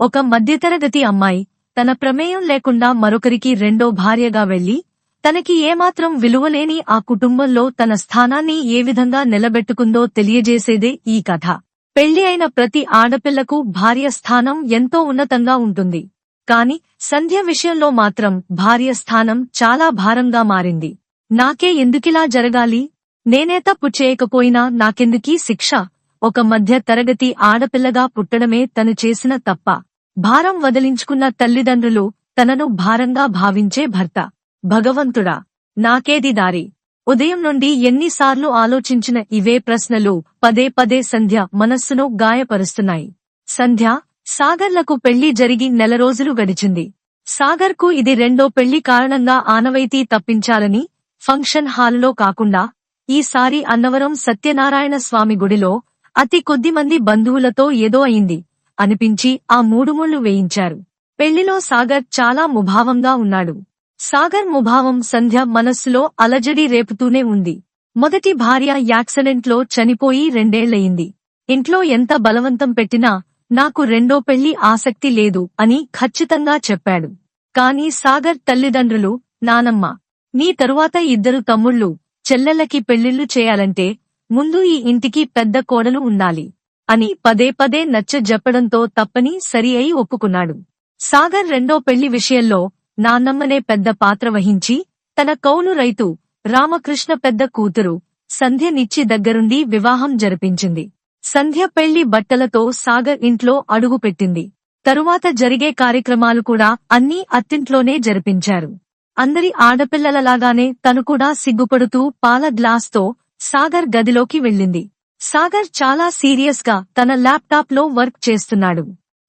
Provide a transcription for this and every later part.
ఒక మధ్యతరగతి అమ్మాయి. తన ప్రమేయం లేకుండా మరొకరికి రెండో భార్యగా వెళ్ళి తనకి ఏమాత్రం విలువలేని ఆ కుటుంబంలో తన స్థానాన్ని ఏ విధంగా నిలబెట్టుకుందో తెలియజేసేదే ఈ కథ. పెళ్ళి అయిన ప్రతి ఆడపిల్లకు భార్య స్థానం ఎంతో ఉన్నతంగా ఉంటుంది. కాని సంధ్య విషయంలో మాత్రం భార్య స్థానం చాలా భారంగా మారింది. నాకే ఎందుకిలా జరగాలి? నేనే తప్పు చేయకపోయినా నాకెందుకీ శిక్ష? ఒక మధ్య తరగతి ఆడపిల్లగా పుట్టడమే తను చేసిన తప్ప. భారం వదిలించుకున్న తల్లిదండ్రులు తనను భారంగా భావించే భర్త. భగవంతుడా నాకేది దారి? ఉదయం నుండి ఎన్నిసార్లు ఆలోచించిన ఇవే ప్రశ్నలు పదే పదే సంధ్య మనస్సును గాయపరుస్తున్నాయి. సంధ్య సాగర్లకు పెళ్ళి జరిగి నెల రోజులు గడిచింది. సాగర్కు ఇది రెండో పెళ్ళి కారణంగా ఆనవైతీ తప్పించాలని ఫంక్షన్ హాల్లో కాకుండా ఈసారి అన్నవరం సత్యనారాయణ స్వామి గుడిలో అతి కొద్ది మంది బంధువులతో ఏదో అయింది. అనిపించి ఆ మూడుముళ్ళు వేయించారు. పెళ్ళిలో సాగర్ చాలా ముభావంగా ఉన్నాడు. సాగర్ ముభావం సంధ్య మనస్సులో అలజడి రేపుతూనే ఉంది. మొదటి భార్య యాక్సిడెంట్లో చనిపోయి రెండేళ్ళయింది. ఇంట్లో ఎంత బలవంతం పెట్టినా నాకు రెండో పెళ్ళి ఆసక్తి లేదు అని ఖచ్చితంగా చెప్పాడు. కాని సాగర్ తల్లిదండ్రులు నానమ్మ నీ తరువాత ఇద్దరు తమ్ముళ్ళు చెల్లెళ్ళకి పెళ్ళిళ్ళు చేయాలంటే ముందు ఈ ఇంటికి పెద్ద కోడలు ఉండాలి. అని పదే పదే నచ్చ తప్పని సరి అయి ఒప్పుకున్నాడు. సాగర్ రెండో పెళ్ళి విషయంలో నాన్నమ్మనే పెద్ద పాత్ర వహించి తన కౌలు రైతు రామకృష్ణ పెద్ద కూతురు సంధ్య నిచ్చి దగ్గరుండి వివాహం జరిపించింది. సంధ్య పెళ్ళి బట్టలతో సాగర్ ఇంట్లో అడుగుపెట్టింది తరువాత జరిగే కార్యక్రమాలు కూడా అన్నీ అత్తింట్లోనే జరిపించారు. అందరి ఆడపిల్లలలాగానే తను కూడా సిగ్గుపడుతూ పాల గ్లాస్తో సాగర్ గదిలోకి వెళ్ళింది. సాగర్ చాలా సీరియస్గా తన ల్యాప్టాప్లో వర్క్ చేస్తున్నాడు.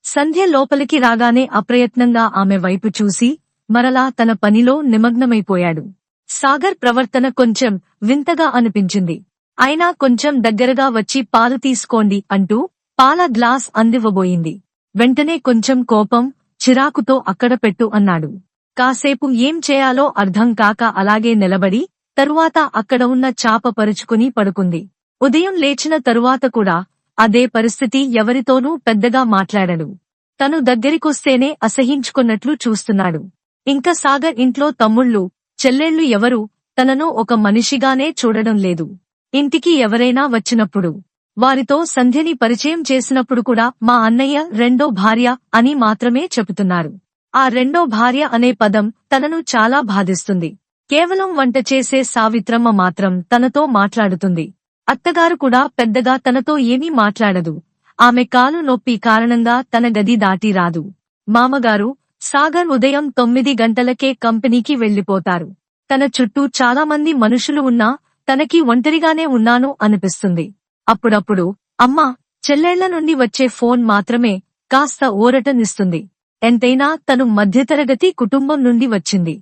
సంధ్య లోపలికి రాగానే అప్రయత్నంగా ఆమె వైపు చూసి మరలా తన పనిలో నిమగ్నమైపోయాడు. సాగర్ ప్రవర్తన కొంచెం వింతగా అనిపించింది. అయినా కొంచెం దగ్గరగా వచ్చి పాలు తీసుకోండి అంటూ పాల గ్లాస్ అందివ్వబోయింది. వెంటనే కొంచెం కోపం చిరాకుతో అక్కడ పెట్టు అన్నాడు. కాసేపు ఏం చేయాలో అర్థం కాక అలాగే నిలబడి తరువాత అక్కడ ఉన్న చాప పరుచుకుని పడుకుంది. ఉదయం లేచిన తరువాత కూడా అదే పరిస్థితి ఎవరితోనూ పెద్దగా మాట్లాడడు తను దగ్గరికొస్తేనే అసహించుకున్నట్లు చూస్తున్నాడు. ఇంకా సాగర్ ఇంట్లో తమ్ముళ్ళు చెల్లెళ్ళు ఎవరు తనను ఒక మనిషిగానే చూడడం లేదు. ఇంటికి ఎవరైనా వచ్చినప్పుడు వారితో సంధ్యని పరిచయం చేసినప్పుడు కూడా మా అన్నయ్య రెండో భార్య అని మాత్రమే చెబుతున్నారు. ఆ రెండో భార్య అనే పదం తనను చాలా బాధిస్తుంది. కేవలం వంట చేసే సావిత్రమ్మ మాత్రం తనతో మాట్లాడుతుంది. అత్తగారు కూడా పెద్దగా తనతో ఏమీ మాట్లాడదు. ఆమె కాలు నొప్పి కారణంగా తన గది దాటి రాదు. మామగారు సాగర్ ఉదయం తొమ్మిది గంటలకే కంపెనీకి వెళ్ళిపోతారు తన చుట్టూ చాలా మంది మనుషులు ఉన్నా తనకి ఒంటరిగానే ఉన్నాను అనిపిస్తుంది. అప్పుడప్పుడు అమ్మా చెల్లెళ్ళ నుండి వచ్చే ఫోన్ మాత్రమే కాస్త ఊరటనిస్తుంది. ఎంతైనా తను మధ్యతరగతి కుటుంబం నుండి వచ్చింది.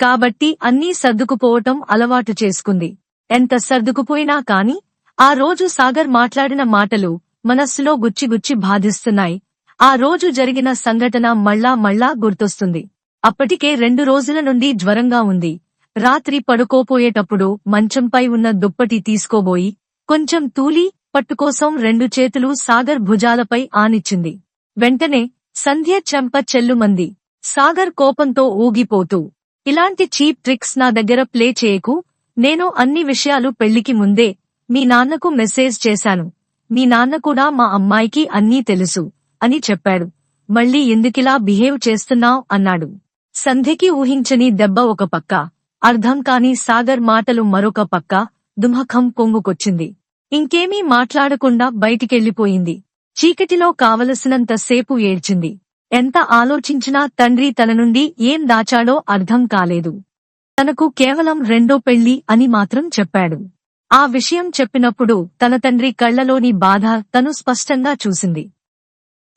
కాబట్టి అన్నీ సర్దుకుపోవటం అలవాటు చేసుకుంది. ఎంత సర్దుకుపోయినా కాని ఆ రోజు సాగర్ మాట్లాడిన మాటలు మనస్సులో గుచ్చిగుచ్చి బాధిస్తున్నాయి. ఆ రోజు జరిగిన సంఘటన మళ్ళా మళ్ళా గుర్తొస్తుంది. అప్పటికే రెండు రోజుల నుండి జ్వరంగా ఉంది. రాత్రి పడుకోపోయేటప్పుడు మంచంపై ఉన్న దుప్పటి తీసుకోబోయి కొంచెం తూలి పట్టుకోసం రెండు చేతులు సాగర్ భుజాలపై ఆనిచ్చింది. వెంటనే సంధ్య చెంప చెల్లుమంది. సాగర్ కోపంతో ఊగిపోతూ ఇలాంటి చీప్ ట్రిక్స్ నా దగ్గర ప్లే చేయకు. నేను అన్ని విషయాలు పెళ్ళికి ముందే మీ నాన్నకు మెసేజ్ చేశాను. మీ నాన్న కూడా మా అమ్మాయికి అన్నీ తెలుసు అని చెప్పాడు. మళ్ళీ ఎందుకిలా బిహేవ్ చేస్తున్నావ్? అన్నాడు. సంధ్యకి ఊహించని దెబ్బ ఒక పక్క. అర్థం కాని సాగర్ మాటలు మరొక పక్క. దుమఖం పొంగుకొచ్చింది. ఇంకేమీ మాట్లాడకుండా బయటికెళ్ళిపోయింది చీకటిలో కావలసినంత సేపు ఏడ్చింది. ఎంత ఆలోచించినా తండ్రి తన నుండి ఏం దాచాడో అర్థం కాలేదు. తనకు కేవలం రెండో పెళ్ళి అని మాత్రం చెప్పాడు. ఆ విషయం చెప్పినప్పుడు తన తండ్రి కళ్ళలోని బాధ తను స్పష్టంగా చూసింది.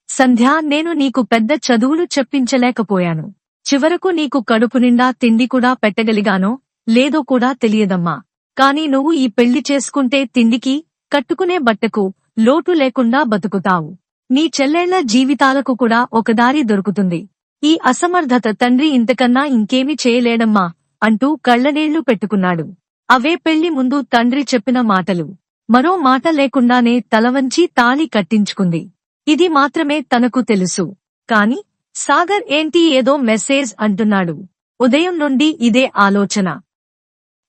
సంధ్యా నేను నీకు పెద్ద చదువులు చెప్పించలేకపోయాను. చివరకు నీకు కడుపు నిండా తిండి కూడా పెట్టగలిగానో లేదో కూడా తెలియదమ్మా. కాని నువ్వు ఈ పెళ్ళి చేసుకుంటే తిండికి కట్టుకునే బట్టకు లోటు లేకుండా బతుకుతావు. నీ చెల్లెళ్ళ జీవితాలకు కూడా ఒక దారి దొరుకుతుంది. ఈ అసమర్థత తండ్రి ఇంతకన్నా ఇంకేమి చేయలేడమ్మా అంటూ కళ్ళనీళ్ళు పెట్టుకున్నాడు. అవే పెళ్ళి ముందు తండ్రి చెప్పిన మాటలు. మరో మాట లేకుండానే తలవంచి తాళి కట్టించుకుంది. ఇది మాత్రమే తనకు తెలుసు. కాని సాగర్ ఏంటి ఏదో మెసేజ్ అంటున్నాడు. ఉదయం నుండి ఇదే ఆలోచన.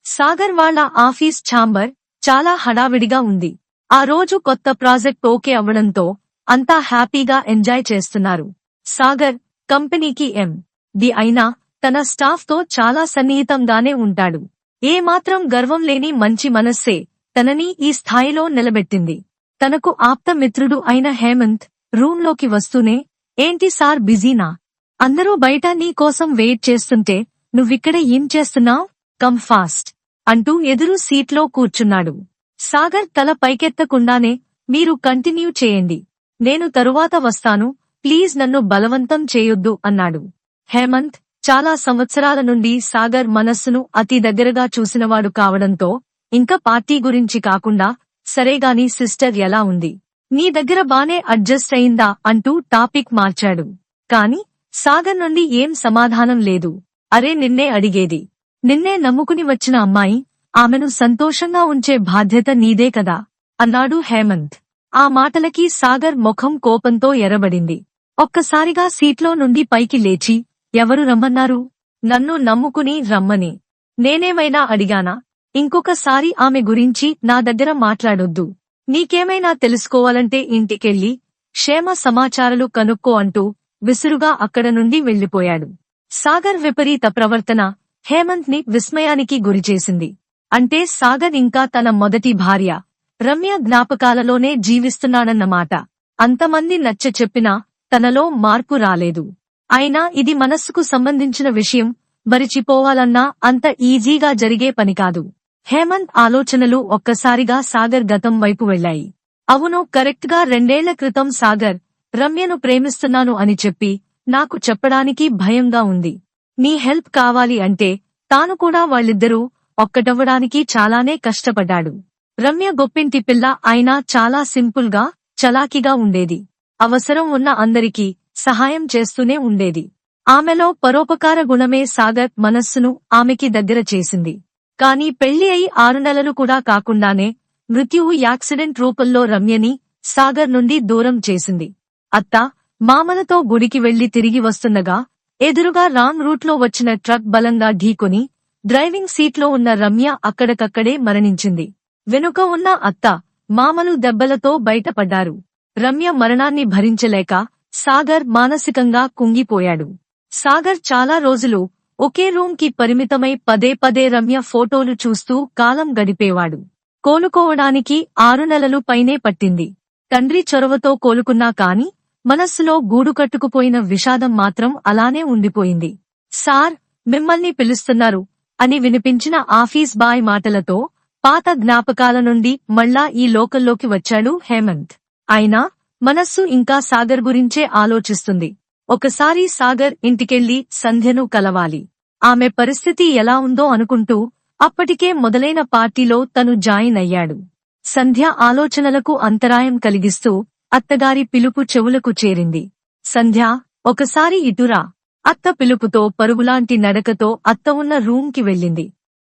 సాగర్ వాళ్ళ ఆఫీస్ ఛాంబర్ చాలా హడావిడిగా ఉంది. ఆ రోజు కొత్త ప్రాజెక్ట్ ఓకే అవ్వడంతో అంతా హ్యాపీగా ఎంజాయ్ చేస్తున్నారు. సాగర్ కంపెనీకి ఎం. ది అయినా తన స్టాఫ్తో చాలా సన్నిహితంగానే ఉంటాడు. ఏ మాత్రం గర్వం లేని మంచి మనస్సే తనని ఈ స్థాయిలో నిలబెట్టింది. తనకు ఆప్త మిత్రుడు అయిన హేమంత్ రూంలోకి వస్తూనే ఏంటి సార్ బిజీనా? అందరూ బయట నీ కోసం వెయిట్ చేస్తుంటే నువ్విక్కడ ఏం చేస్తున్నావ్? కమ్ ఫాస్ట్ అంటూ ఎదురు సీట్లో కూర్చున్నాడు. సాగర్ తల పైకెత్తకుండానే మీరు కంటిన్యూ చేయండి. నేను తరువాత వస్తాను. ప్లీజ్ నన్ను బలవంతం చేయొద్దు అన్నాడు. హేమంత్ చాలా సంవత్సరాల నుండి సాగర్ మనస్సును అతి దగ్గరగా చూసినవాడు కావడంతో ఇంకా పార్టీ గురించి కాకుండా సరేగాని సిస్టర్ ఎలా ఉంది? నీ దగ్గర బానే అడ్జస్ట్ అయిందా? అంటూ టాపిక్ మార్చాడు. కాని సాగర్ నుండి ఏం సమాధానం లేదు. అరే నిన్నే అడిగేది. నిన్నే నమ్ముకుని వచ్చిన అమ్మాయి ఆమెను సంతోషంగా ఉంచే బాధ్యత నీదే కదా? అన్నాడు హేమంత్. ఆ మాటలకి సాగర్ ముఖం కోపంతో ఎరబడింది ఒక్కసారిగా సీట్లో నుండి పైకి లేచి ఎవరు రమ్మన్నారు? నన్ను నమ్ముకుని రమ్మని. నేనేమైనా అడిగానా? ఇంకొకసారి ఆమె గురించి నా దగ్గర మాట్లాడొద్దు. నీకేమైనా తెలుసుకోవాలంటే ఇంటికెళ్ళి క్షేమ సమాచారాలు కనుక్కో అంటూ విసురుగా అక్కడ నుండి వెళ్ళిపోయాడు సాగర్ విపరీత ప్రవర్తన హేమంత్ని విస్మయానికి గురిచేసింది అంటే సాగర్ ఇంకా తన మొదటి భార్య రమ్య జ్ఞాపకాలలోనే జీవిస్తున్నాడన్నమాట. అంతమంది నచ్చ చెప్పినా తనలో మార్పు రాలేదు. అయినా ఇది మనస్సుకు సంబంధించిన విషయం. మరిచిపోవాలన్నా అంత ఈజీగా జరిగే పని కాదు. హేమంత్ ఆలోచనలు ఒక్కసారిగా సాగర్ గతం వైపు వెళ్ళాయి అవును కరెక్ట్గా రెండేళ్ళ క్రితం సాగర్ రమ్యను ప్రేమిస్తున్నాను అని చెప్పి నాకు చెప్పడానికి భయంగా ఉంది. నీ హెల్ప్ కావాలి అంటే తాను కూడా వాళ్ళిద్దరూ ఒక్కటవ్వడానికి చాలానే కష్టపడ్డాడు. రమ్య గొప్పింటి పిల్ల అయినా చాలా సింపుల్గా చలాకిగా ఉండేది. అవసరం ఉన్న అందరికీ సహాయం చేస్తూనే ఉండేది. ఆమెలో పరోపకార గుణమే సాగర్ మనస్సును ఆమెకి దగ్గర చేసింది. కాని పెళ్ళి అయి ఆరు నెలలు కూడా కాకుండానే మృత్యువు యాక్సిడెంట్ రూపంలో రమ్యని సాగర్ నుండి దూరం చేసింది. అత్త మామలతో గుడికి వెళ్ళి తిరిగి వస్తుండగా ఎదురుగా రాంగ్ రూట్లో వచ్చిన ట్రక్ బలంగా ఢీకొని డ్రైవింగ్ సీట్లో ఉన్న రమ్య అక్కడికక్కడే మరణించింది. వెనుక ఉన్న అత్త మామలు దెబ్బలతో బయటపడ్డారు. రమ్య మరణాన్ని భరించలేక సాగర్ మానసికంగా కుంగిపోయాడు. సాగర్ చాలా రోజులు ఒకే రూమ్కి పరిమితమై పదే పదే రమ్య ఫోటోలు చూస్తూ కాలం గడిపేవాడు. కోలుకోవడానికి ఆరు నెలలు పైనే పట్టింది. తండ్రి చొరవతో కోలుకున్నా కాని మనస్సులో గూడు కట్టుకుపోయిన విషాదం మాత్రం అలానే ఉండిపోయింది. సార్ మిమ్మల్ని పిలుస్తున్నారు అని వినిపించిన ఆఫీస్ బాయ్ మాటలతో పాత జ్ఞాపకాల నుండి మళ్ళా ఈ లోకల్లోకి వచ్చాడు హేమంత్. అయినా మనస్సు ఇంకా సాగర్ గురించే ఆలోచిస్తుంది. ఒకసారి సాగర్ ఇంటికెళ్ళి సంధ్యను కలవాలి. ఆమె పరిస్థితి ఎలా ఉందో అనుకుంటూ అప్పటికే మొదలైన పార్టీలో తను జాయిన్ అయ్యాడు. సంధ్య ఆలోచనలకు అంతరాయం కలిగిస్తూ అత్తగారి పిలుపు చెవులకు చేరింది. సంధ్య ఒకసారి ఇటురా. అత్త పిలుపుతో పరుగులాంటి నడకతో అత్త ఉన్న రూంకి వెళ్ళింది.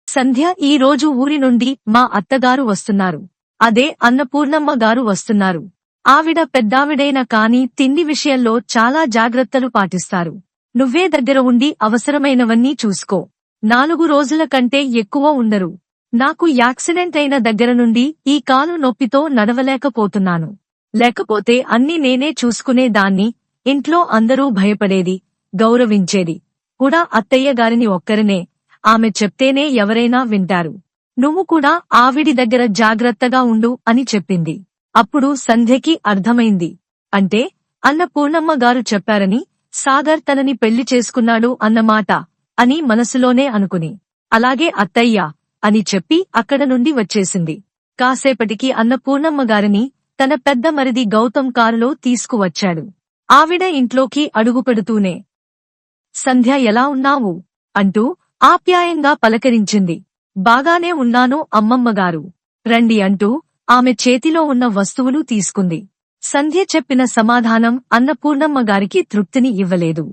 సంధ్య ఈ రోజు ఊరి నుండి మా అత్తగారు వస్తున్నారు. అదే అన్నపూర్ణమ్మ గారు వస్తున్నారు. ఆవిడ పెద్దావిడైన కాని తిండి విషయంలో చాలా జాగ్రత్తలు పాటిస్తారు. నువ్వే దగ్గర ఉండి అవసరమైనవన్నీ చూసుకో. నాలుగు రోజుల కంటే ఎక్కువ ఉండరు. నాకు యాక్సిడెంట్ అయిన దగ్గర నుండి ఈ కాలు నొప్పితో నడవలేకపోతున్నాను. లేకపోతే అన్ని నేనే చూసుకునే దాన్ని ఇంట్లో అందరూ భయపడేది గౌరవించేది. కూడా అత్తయ్య గారిని ఒక్కరినే ఆమె చెప్తేనే ఎవరైనా వింటారు. నువ్వు కూడా ఆవిడి దగ్గర జాగ్రత్తగా ఉండు అని చెప్పింది. అప్పుడు సంధ్యకి అర్థమైంది. అంటే అన్నపూర్ణమ్మ గారు చెప్పారని సాగర్ తనని పెళ్ళి చేసుకున్నాడు అన్నమాట అని మనసులోనే అనుకుని. అలాగే అత్తయ్య అని చెప్పి అక్కడ నుండి వచ్చేసింది. కాసేపటికి అన్నపూర్ణమ్మ గారిని తన పెద్ద మరిది గౌతమ్ కారులో తీసుకువచ్చాడు. ఆవిడ ఇంట్లోకి అడుగుపెడుతూనే సంధ్య ఎలా ఉన్నావు? అంటూ ఆప్యాయంగా పలకరించింది. బాగానే ఉన్నాను అమ్మమ్మగారు రండి అంటూ ఆమె చేతిలో ఉన్న వస్తువులు తీసుకుంది. సంధ్య చెప్పిన సమాధానం అన్నపూర్ణమ్మ గారికి తృప్తిని ఇవ్వలేదు.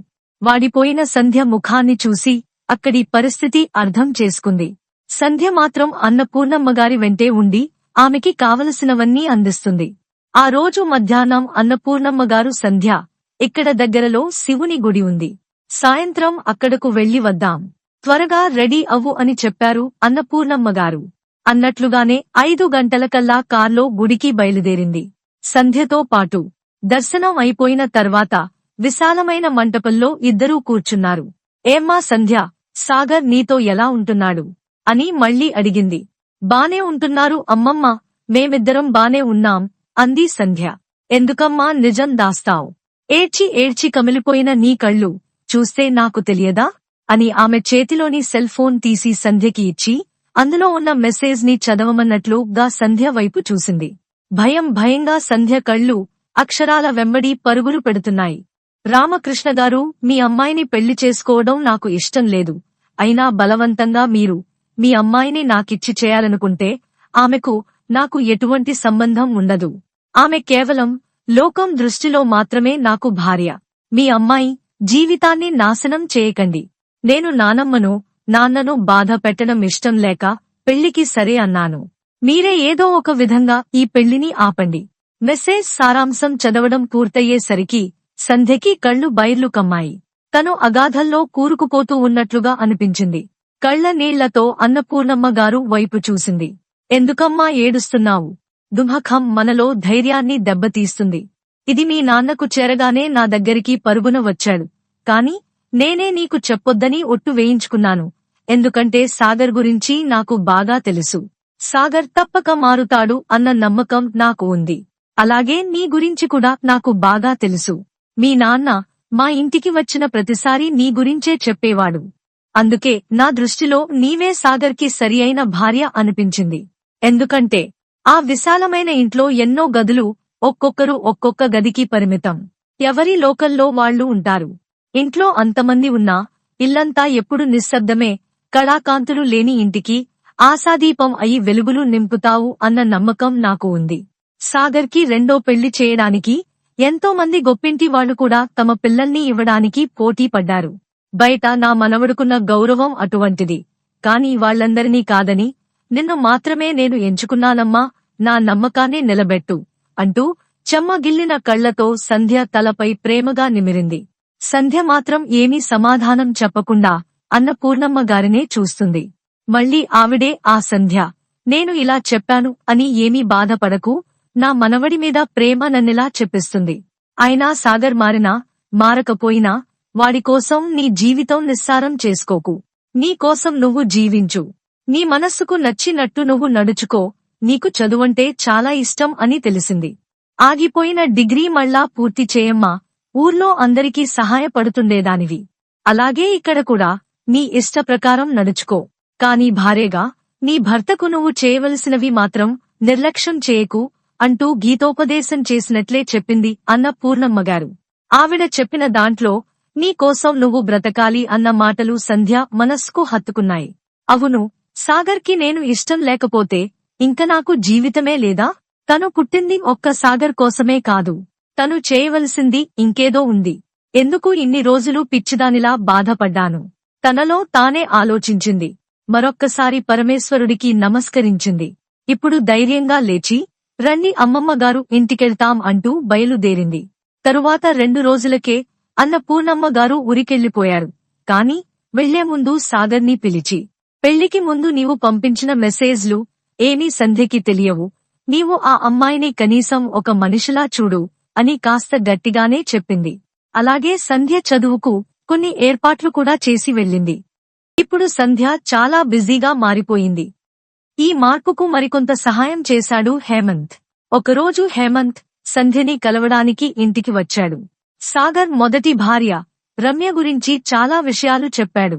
వాడిపోయిన సంధ్య ముఖాన్ని చూసి అక్కడి పరిస్థితి అర్థం చేసుకుంది. సంధ్య మాత్రం అన్నపూర్ణమ్మగారి వెంటే ఉండి ఆమెకి కావలసినవన్నీ అందిస్తుంది. ఆ రోజు మధ్యాహ్నం అన్నపూర్ణమ్మగారు సంధ్య ఇక్కడ దగ్గరలో శివుని గుడి ఉంది. సాయంత్రం అక్కడకు వెళ్ళి వద్దాం. త్వరగా రెడీ అవ్వు అని చెప్పారు అన్నపూర్ణమ్మగారు అన్నట్లుగానే ఐదు గంటలకల్లా కార్లో గుడికి బయలుదేరింది. సంధ్యతో పాటు దర్శనం అయిపోయిన తర్వాత విశాలమైన మంటపంలో ఇద్దరూ కూర్చున్నారు. ఏమ్మా సంధ్య సాగర్ నీతో ఎలా ఉంటున్నాడు? అని మళ్ళీ అడిగింది. బానే ఉంటున్నారు అమ్మమ్మ మేమిద్దరం బానే ఉన్నాం అంది సంధ్య. ఎందుకమ్మా నిజం దాస్తావ్? ఏడ్చి ఏడ్చి కమిలిపోయిన నీ కళ్ళు చూస్తే నాకు తెలియదా? అని ఆమె చేతిలోని సెల్ ఫోన్ తీసి సంధ్యకి ఇచ్చి అందులో ఉన్న మెసేజ్ని చదవమన్నట్లు గా సంధ్య వైపు చూసింది. భయం భయంగా సంధ్య కళ్ళు అక్షరాల వెంబడి పరుగులు పెడుతున్నాయి. రామకృష్ణ గారు మీ అమ్మాయిని పెళ్ళి చేసుకోవడం నాకు ఇష్టం లేదు. అయినా బలవంతంగా మీరు మీ అమ్మాయిని నాకిచ్చి చేయాలనుకుంటే ఆమెకు నాకు ఎటువంటి సంబంధం ఉండదు. ఆమె కేవలం లోకం దృష్టిలో మాత్రమే నాకు భార్య. మీ అమ్మాయి జీవితాన్ని నాశనం చేయకండి. నేను నానమ్మను నాన్నను బాధ పెట్టడం ఇష్టం లేక పెళ్ళికి సరే అన్నాను. మీరే ఏదో ఒక విధంగా ఈ పెళ్ళిని ఆపండి. మెసేజ్ సారాంశం చదవడం పూర్తయ్యేసరికి సంధ్యకి కళ్ళు బైర్లు కమ్మాయి. తను అగాధంలో కూరుకుపోతూ ఉన్నట్లుగా అనిపించింది. కళ్ళ నీళ్ళతో అన్నపూర్ణమ్మ గారు వైపు చూసింది. ఎందుకమ్మా ఏడుస్తున్నావు? దుమఖం మనలో ధైర్యాన్ని దెబ్బతీస్తుంది. ఇది మీ నాన్నకు చేరగానే నా దగ్గరికి పరుగున వచ్చాడు. కాని నేనే నీకు చెప్పొద్దని ఒట్టు వేయించుకున్నాను. ఎందుకంటే సాగర్ గురించి నాకు బాగా తెలుసు. సాగర్ తప్పక మారుతాడు అన్న నమ్మకం నాకు ఉంది. అలాగే నీ గురించి కూడా నాకు బాగా తెలుసు. మీ నాన్న మా ఇంటికి వచ్చిన ప్రతిసారి నీ గురించే చెప్పేవాడు. అందుకే నా దృష్టిలో నీవే సాగర్కి సరియైన భార్య అనిపించింది. ఎందుకంటే ఆ విశాలమైన ఇంట్లో ఎన్నో గదులు ఒక్కొక్కరు ఒక్కొక్క గదికి పరిమితం. ఎవరి లోకల్లో వాళ్ళు ఉంటారు? ఇంట్లో అంతమంది ఉన్నా ఇల్లంతా ఎప్పుడు నిశ్శబ్దమే కళాకాంతులు లేని ఇంటికి ఆశాదీపం అయి వెలుగులు నింపుతావు అన్న నమ్మకం నాకు ఉంది. సాగర్కి రెండో పెళ్ళి చేయడానికి ఎంతో మంది గొప్పింటి వాళ్ళు కూడా తమ పిల్లల్ని ఇవ్వడానికి పోటీ పడ్డారు. బయట నా మనవడుకున్న గౌరవం అటువంటిది. కాని వాళ్ళందరినీ కాదని నిన్ను మాత్రమే నేను ఎంచుకున్నానమ్మా నా నమ్మకాన్ని నిలబెట్టు అంటూ చెమ్మగిల్లిన కళ్ళతో సంధ్య తలపై ప్రేమగా నిమిరింది. సంధ్య మాత్రం ఏమీ సమాధానం చెప్పకుండా అన్నపూర్ణమ్మ గారినే చూస్తుంది. మళ్ళీ ఆవిడే ఆ సంధ్య నేను ఇలా చెప్పాను అని ఏమీ బాధపడకు నా మనవడి మీద ప్రేమ నన్నిలా చెప్పిస్తుంది? అయినా సాగర్ మారినా మారకపోయినా వాడికోసం నీ జీవితం నిస్సారం చేసుకోకు. నీకోసం నువ్వు జీవించు. నీ మనస్సుకు నచ్చినట్టు నువ్వు నడుచుకో నీకు చదువంటే చాలా ఇష్టం అని తెలిసింది. ఆగిపోయిన డిగ్రీ మళ్ళా పూర్తి చేయమ్మా ఊర్లో అందరికీ సహాయపడుతుండేదానివి. అలాగే ఇక్కడ కూడా నీ ఇష్ట ప్రకారం నడుచుకో. కాని భార్యగా నీ భర్తకు నువ్వు చేయవలసినవి మాత్రం నిర్లక్ష్యం చేయకు అంటూ గీతోపదేశం చేసినట్లే చెప్పింది అన్న పూర్ణమ్మగారు. ఆవిడ చెప్పిన దాంట్లో నీ కోసం నువ్వు బ్రతకాలి అన్న మాటలు సంధ్య మనస్సుకు హత్తుకున్నాయి. అవును సాగర్కి నేను ఇష్టం లేకపోతే ఇంక నాకు జీవితమే లేదా? తను పుట్టింది ఒక్క సాగర్ కోసమే కాదు. తను చేయవలసింది ఇంకేదో ఉంది. ఎందుకు ఇన్ని రోజులు పిచ్చిదానిలా బాధపడ్డాను? తనలో తానే ఆలోచించింది. మరొక్కసారి పరమేశ్వరుడికి నమస్కరించింది. ఇప్పుడు ధైర్యంగా లేచి రండి అమ్మమ్మగారు ఇంటికెళ్తాం అంటూ బయలుదేరింది. తరువాత రెండు రోజులకే అన్నపూర్ణమ్మగారు ఉరికెళ్ళిపోయారు కాని వెళ్ళే ముందు సాగర్ని పిలిచి పెళ్ళికి ముందు నీవు పంపించిన మెసేజ్లు ఏమీ సంధ్యకి తెలియవు. నీవు ఆ అమ్మాయిని కనీసం ఒక మనిషిలా చూడు అని కాస్త గట్టిగానే చెప్పింది. అలాగే సంధ్య చదువుకు కొన్ని ఏర్పాట్లు కూడా చేసి వెళ్ళింది. ఇప్పుడు సంధ్య చాలా బిజీగా మారిపోయింది. ఈ మార్పుకు మరికొంత సహాయం చేశాడు హేమంత్. ఒకరోజు హేమంత్ సంధ్యని కలవడానికి ఇంటికి వచ్చాడు. సాగర్ మొదటి భార్య రమ్య గురించి చాలా విషయాలు చెప్పాడు.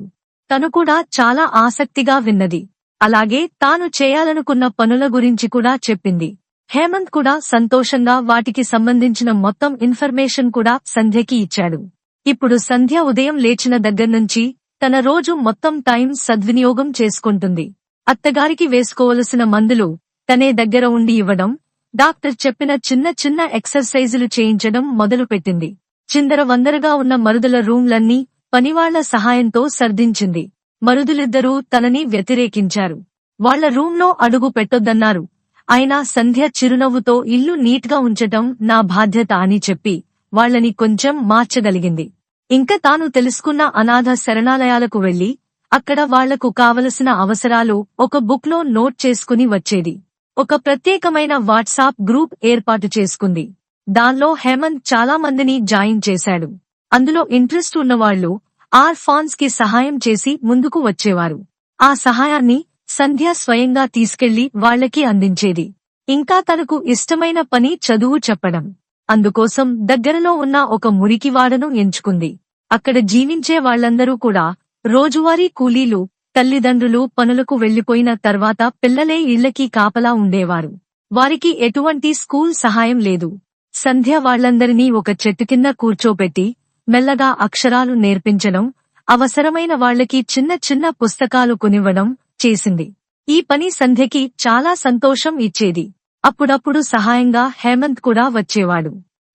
తను కూడా చాలా ఆసక్తిగా విన్నది. అలాగే తాను చేయాలనుకున్న పనుల గురించి కూడా చెప్పింది. హేమంత్ కూడా సంతోషంగా వాటికి సంబంధించిన మొత్తం ఇన్ఫర్మేషన్ కూడా సంధ్యకి ఇచ్చాడు. ఇప్పుడు సంధ్య ఉదయం లేచిన దగ్గర్నుంచి తన రోజు మొత్తం టైం సద్వినియోగం చేసుకుంటుంది. అత్తగారికి వేసుకోవలసిన మందులు తనే దగ్గర ఉండి ఇవ్వడం డాక్టర్ చెప్పిన చిన్న చిన్న ఎక్సర్సైజులు చేయించడం మొదలుపెట్టింది. చిందర వందరగా ఉన్న మరుదుల రూమ్లన్నీ పనివాళ్ళ సహాయంతో సర్దించింది. మరుదులిద్దరూ తనని వ్యతిరేకించారు. వాళ్ళ రూంలో అడుగు పెట్టొద్దన్నారు. అయినా సంధ్య చిరునవ్వుతో ఇల్లు నీట్గా ఉంచటం నా బాధ్యత అని చెప్పి వాళ్ళని కొంచెం మార్చగలిగింది. ఇంకా తాను తెలుసుకున్న అనాథ శరణాలయాలకు వెళ్ళి అక్కడ వాళ్ళకు కావలసిన అవసరాలు ఒక బుక్లో నోట్ చేసుకుని వచ్చేది. ఒక ప్రత్యేకమైన వాట్సాప్ గ్రూప్ ఏర్పాటు చేసుకుంది. దానిలో హేమంత్ చాలా మందిని జాయిన్ చేశాడు. అందులో ఇంట్రెస్ట్ ఉన్నవాళ్ళు ఆర్ ఫాన్స్కి సహాయం చేసి ముందుకు వచ్చేవారు. ఆ సహాయాన్ని సంధ్య స్వయంగా తీసుకెళ్ళి వాళ్ళకి అందించేది. ఇంకా తనకు ఇష్టమైన పని చదువు చెప్పడం. అందుకోసం దగ్గరలో ఉన్న ఒక మురికివాడను ఎంచుకుంది. అక్కడ జీవించే వాళ్ళందరూ కూడా రోజువారీ కూలీలు తల్లిదండ్రులు పనులకు వెళ్ళిపోయిన తర్వాత పిల్లలే ఇళ్ళకి కాపలా ఉండేవారు. వారికి ఎటువంటి స్కూల్ సహాయం లేదు. సంధ్య వాళ్ళందరినీ ఒక చెట్టు కింద కూర్చోపెట్టి మెల్లగా అక్షరాలు నేర్పించడం అవసరమైన వాళ్ళకి చిన్న చిన్న పుస్తకాలు కొనివ్వడం చేసింది. ఈ పని సంధ్యకి చాలా సంతోషం ఇచ్చేది. అప్పుడప్పుడు సహాయంగా హేమంత్ కూడా వచ్చేవాడు.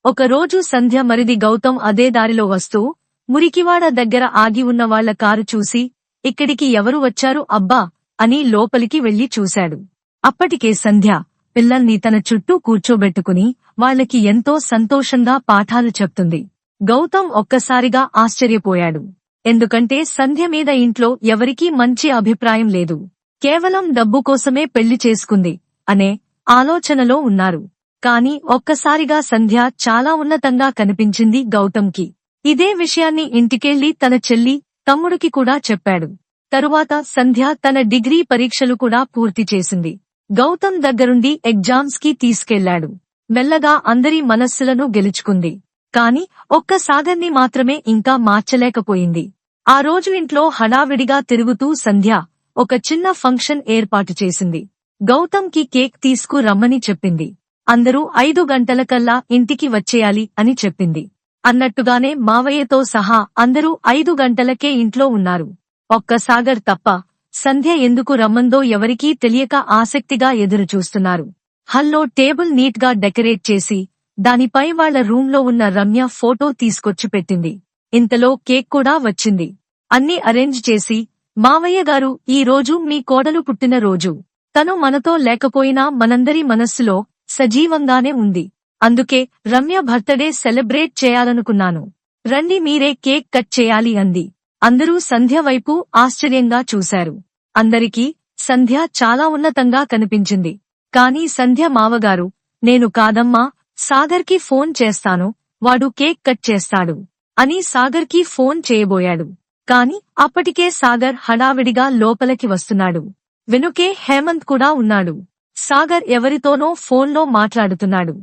ఒకరోజు సంధ్య మరిది గౌతమ్ అదే దారిలో వస్తూ మురికివాడ దగ్గర ఆగి ఉన్న వాళ్ళ కారు చూసి ఇక్కడికి ఎవరు వచ్చారు అబ్బా అని లోపలికి వెళ్ళి చూశాడు. అప్పటికే సంధ్య పిల్లల్ని తన చుట్టూ కూర్చోబెట్టుకుని వాళ్ళకి ఎంతో సంతోషంగా పాఠాలు చెప్తుంది. గౌతమ్ ఒక్కసారిగా ఆశ్చర్యపోయాడు. ఎందుకంటే సంధ్య మీద ఇంట్లో ఎవరికీ మంచి అభిప్రాయం లేదు. కేవలం డబ్బు కోసమే పెళ్ళి చేసుకుంది అనే ఆలోచనలో ఉన్నారు. కాని ఒక్కసారిగా సంధ్య చాలా ఉన్నతంగా కనిపించింది గౌతమ్కి. ఇదే విషయాన్ని ఇంటికెళ్ళి తన చెల్లి తమ్ముడికి కూడా చెప్పాడు. తరువాత సంధ్య తన డిగ్రీ పరీక్షలు కూడా పూర్తి చేసింది. గౌతమ్ దగ్గరుండి ఎగ్జామ్స్కి తీసుకెళ్ళాడు మెల్లగా అందరి మనస్సులను గెలుచుకుంది. కాని ఒక్క సాగర్ని మాత్రమే ఇంకా మార్చలేకపోయింది. ఆ రోజు ఇంట్లో హడావిడిగా తిరుగుతూ సంధ్య ఒక చిన్న ఫంక్షన్ ఏర్పాటు చేసింది. గౌతమ్కి కేక్ తీసుకు రమ్మని చెప్పింది. అందరూ ఐదు గంటలకల్లా ఇంటికి వచ్చేయాలి అని చెప్పింది. అన్నట్టుగానే మావయ్యతో సహా అందరూ ఐదు గంటలకే ఇంట్లో ఉన్నారు. ఒక్క సాగర్ తప్ప సంధ్య ఎందుకు రమ్మందో ఎవరికీ తెలియక ఆసక్తిగా ఎదురుచూస్తున్నారు. హల్లో టేబుల్ నీట్గా డెకరేట్ చేసి దానిపై వాళ్ళ రూంలో ఉన్న రమ్య ఫోటో తీసుకొచ్చి పెట్టింది ఇంతలో కేక్ కూడా వచ్చింది. అన్ని అరేంజ్ చేసి మావయ్య గారు ఈ రోజు మీ కోడలు పుట్టిన రోజు. తను మనతో లేకపోయినా మనందరి మనస్సులో సజీవంగానే ఉంది. అందుకే రమ్య బర్త్డే సెలబ్రేట్ చేయాలనుకున్నాను. రండి మీరే కేక్ కట్ చేయాలి అంది. అందరూ సంధ్య వైపు ఆశ్చర్యంగా చూశారు. అందరికీ సంధ్య చాలా ఉన్నతంగా కనిపించింది. కాని సంధ్య మావగారు నేను కాదమ్మా సాగర్కి ఫోన్ చేస్తాను వాడు కేక్ కట్ చేస్తాడు అని సాగర్కి ఫోన్ చేయబోయాడు. కాని అప్పటికే సాగర్ హడావిడిగా లోపలికి వస్తున్నాడు. వెనుకే హేమంత్ కూడా ఉన్నాడు. సాగర్ ఎవరితోనో ఫోన్లో మాట్లాడుతున్నాడు.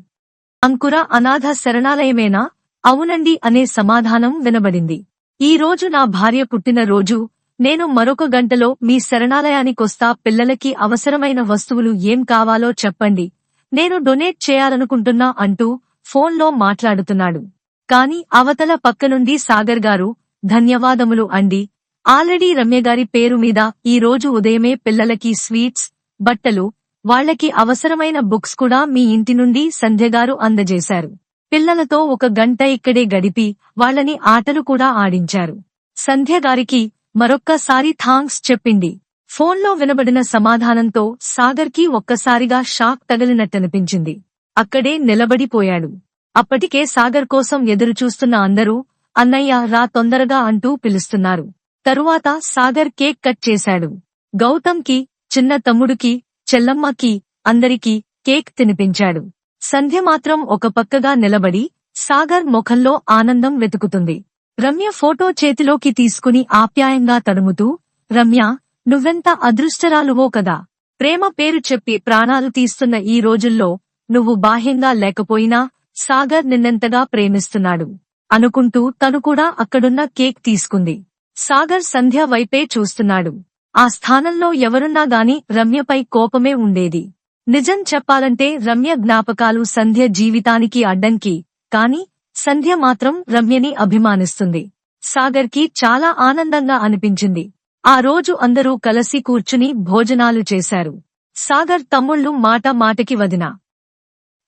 అంకుర అనాథ శరణాలయమేనా? అవునండి అనే సమాధానం వినబడింది. ఈ రోజు నా భార్య పుట్టిన రోజు నేను మరొక గంటలో మీ శరణాలయానికొస్తా పిల్లలకి అవసరమైన వస్తువులు ఏం కావాలో చెప్పండి. నేను డొనేట్ చేయాలనుకుంటున్నా అంటూ ఫోన్లో మాట్లాడుతున్నాడు. కాని అవతల పక్కనుండి సాగర్ గారు ధన్యవాదములు అండి. ఆల్రెడీ రమ్యగారి పేరు మీద ఈ రోజు ఉదయమే పిల్లలకి స్వీట్స్ బట్టలు వాళ్ళకి అవసరమైన బుక్స్ కూడా మీ ఇంటి నుండి సంధ్యగారు అందజేశారు. పిల్లలతో ఒక గంట ఇక్కడే గడిపి వాళ్ళని ఆటలు కూడా ఆడించారు. సంధ్యగారికి మరొక్కసారి థాంక్స్ చెప్పింది. ఫోన్లో వినబడిన సమాధానంతో సాగర్కి ఒక్కసారిగా షాక్ తగిలినట్టనిపించింది. అక్కడే నిలబడిపోయాడు. అప్పటికే సాగర్ కోసం ఎదురుచూస్తున్న అందరూ అన్నయ్య రా తొందరగా అంటూ పిలుస్తున్నారు. తరువాత సాగర్ కేక్ కట్ చేశాడు. గౌతమ్కి చిన్న తమ్ముడికి చెల్లమ్మకి అందరికీ కేక్ తినిపించాడు. సంధ్య మాత్రం ఒక పక్కగా నిలబడి సాగర్ ముఖంలో ఆనందం వెతుకుతుంది. రమ్య ఫోటో చేతిలోకి తీసుకుని ఆప్యాయంగా తడుముతూ రమ్య నువ్వెంత అదృష్టరాలువో కదా. ప్రేమ పేరు చెప్పి ప్రాణాలు తీస్తున్న ఈ రోజుల్లో నువ్వు బాహ్యంగా లేకపోయినా సాగర్ నిన్నెంతగా ప్రేమిస్తున్నాడు. అనుకుంటూ తను కూడా అక్కడున్న కేక్ తీసుకుంది. సాగర్ సంధ్య వైపే చూస్తున్నాడు. ఆ స్థానంలో ఎవరున్నా గాని రమ్యపై కోపమే ఉండేది. నిజం చెప్పాలంటే రమ్య జ్ఞాపకాలు సంధ్య జీవితానికి అడ్డంకి కాని సంధ్య మాత్రం రమ్యని అభిమానిస్తుంది. సాగర్కి చాలా ఆనందంగా అనిపించింది. ఆ రోజు అందరూ కలసి కూర్చుని భోజనాలు చేశారు. సాగర్ తమ్ముళ్ళు మాట మాటకి వదినా.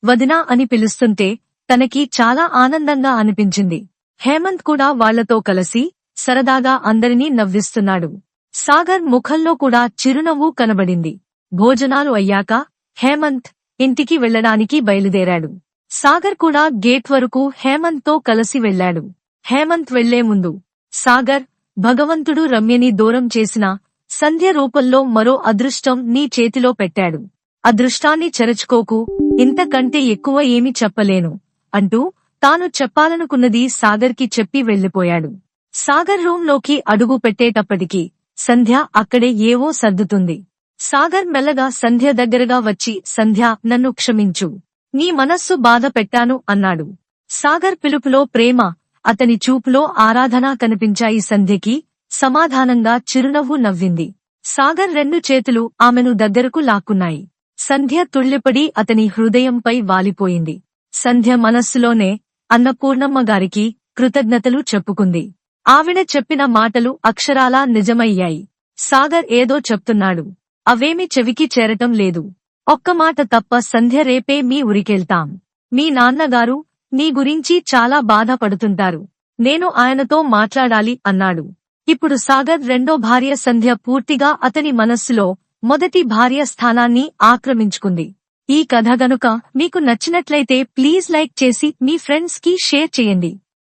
వదినా అని పిలుస్తుంటే తనకి చాలా ఆనందంగా అనిపించింది. హేమంత్ కూడా వాళ్ళతో కలసి సరదాగా అందరినీ నవ్విస్తున్నాడు. సాగర్ ముఖంలో కూడా చిరునవ్వు కనబడింది. భోజనాలు అయ్యాక హేమంత్ ఇంటికి వెళ్ళడానికి బయలుదేరాడు. సాగర్ కూడా గేట్ వరకు హేమంత్తో కలిసి వెళ్ళాడు హేమంత్ వెళ్ళే ముందు సాగర్ భగవంతుడు రమ్యని దూరం చేసిన సంధ్య రూపంలో మరో అదృష్టం నీ చేతిలో పెట్టాడు. అదృష్టాన్ని చెరచుకోకు ఇంతకంటే ఎక్కువ ఏమీ చెప్పలేను అంటూ తాను చెప్పాలనుకున్నది సాగర్కి చెప్పి వెళ్ళిపోయాడు సాగర్ రూమ్లోకి అడుగు పెట్టేటప్పటికి సంధ్య అక్కడే ఏవో సర్దుతుంది. సాగర్ మెల్లగా సంధ్య దగ్గరగా వచ్చి సంధ్య నన్ను క్షమించు. నీ మనస్సు బాధ పెట్టాను అన్నాడు. సాగర్ పిలుపులో ప్రేమ అతని చూపులో ఆరాధన కనిపించాయి సంధ్యకి సమాధానంగా చిరునవ్వు నవ్వింది. సాగర్ రెండు చేతులు ఆమెను దగ్గరకు లాక్కున్నాయి. సంధ్య తుళ్ళిపడి అతని హృదయంపై వాలిపోయింది. సంధ్య మనస్సులోనే అన్నపూర్ణమ్మగారికి కృతజ్ఞతలు చెప్పుకుంది. ఆవిడ చెప్పిన మాటలు అక్షరాలా నిజమయ్యాయి. సాగర్ ఏదో చెప్తున్నాడు. అవేమి చెవికి చేరటం లేదు. ఒక్క మాట తప్ప సంధ్య రేపే మీ ఉరికెళ్తాం మీ నాన్నగారు నీ గురించి చాలా బాధపడుతుంటారు. నేను ఆయనతో మాట్లాడాలి అన్నాడు. ఇప్పుడు సాగర్ రెండో భార్య సంధ్య పూర్తిగా అతని మనస్సులో మొదటి భార్య స్థానాన్ని ఆక్రమించుకుంది. ఈ కథ గనుక మీకు నచ్చినట్లయితే ప్లీజ్ లైక్ చేసి మీ ఫ్రెండ్స్కి షేర్ చేయండి.